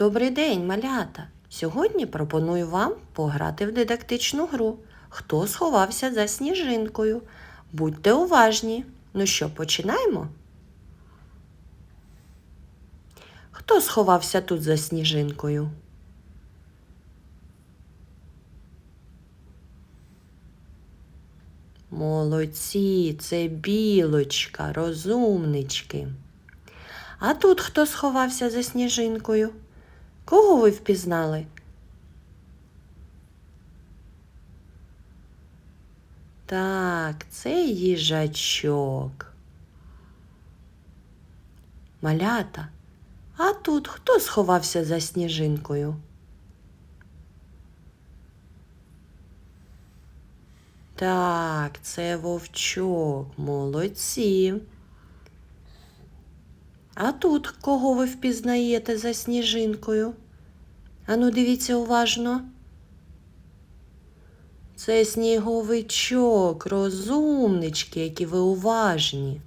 Добрий день, малята! Сьогодні пропоную вам пограти в дидактичну гру. Хто сховався за сніжинкою? Будьте уважні. Ну що, починаємо? Хто сховався тут за сніжинкою? Молодці, це білочка, розумнички. А тут хто сховався за сніжинкою? Кого ви впізнали? Так, це їжачок. Малята, а тут хто сховався за сніжинкою? Так, це вовчок, молодці. А тут кого ви впізнаєте за сніжинкою? Ану, дивіться уважно. Це сніговичок, розумнички, які ви уважні.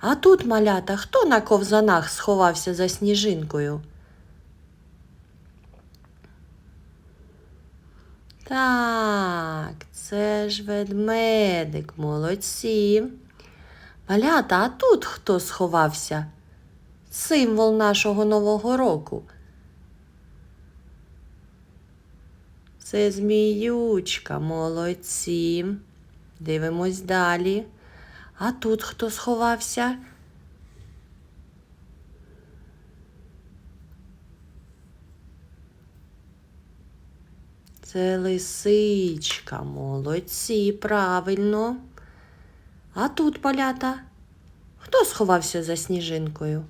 А тут, малята, хто на ковзанах сховався за сніжинкою? Так, це ж ведмедик, молодці. Малята, а тут хто сховався? Символ нашого Нового року. Це зміючка, молодці. Дивимось далі. А тут хто сховався? Це лисичка, молодці, правильно. А тут полята. Хто сховався за сніжинкою?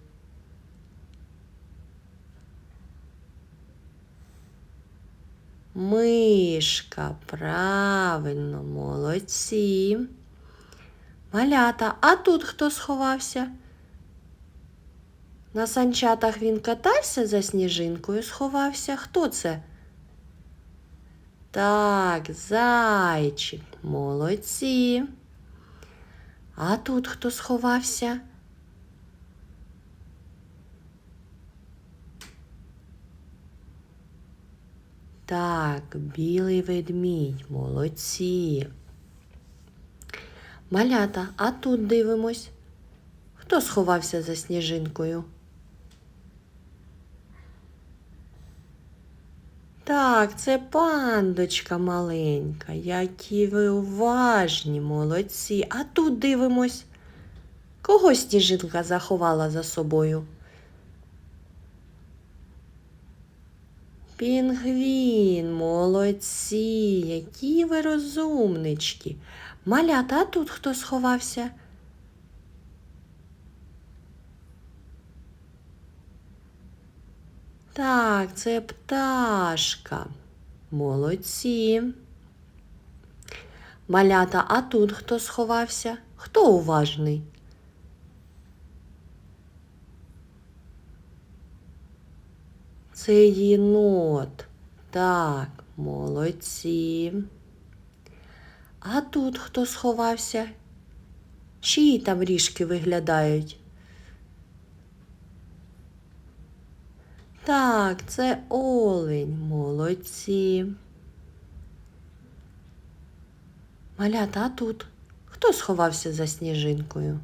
Мишка, правильно, молодці. Малята, а тут хто сховався? На санчатах він катався за сніжинкою, сховався. Хто це? Так, зайчик, молодці. А тут хто сховався? Так, білий ведмідь, молодці. Малята, а тут дивимось. Хто сховався за сніжинкою? Так, це пандочка маленька, які ви уважні, молодці. А тут дивимось. Кого сніжинка заховала за собою? Пінгвін, молодці, які ви розумнички. Малята, а тут хто сховався? Так, це пташка. Молодці. Малята, а тут хто сховався? Хто уважний? Це єнот. Так, молодці. А тут хто сховався? Чиї там ріжки виглядають? Так, це олень, молодці. Малята, а тут хто сховався за сніжинкою?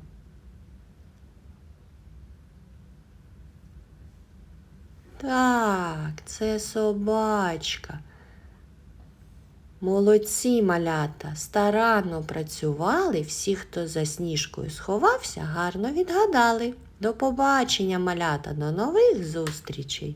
Так, це собачка. Молодці малята, старанно працювали, всі, хто за сніжкою сховався, гарно відгадали. До побачення, малята, до нових зустрічей!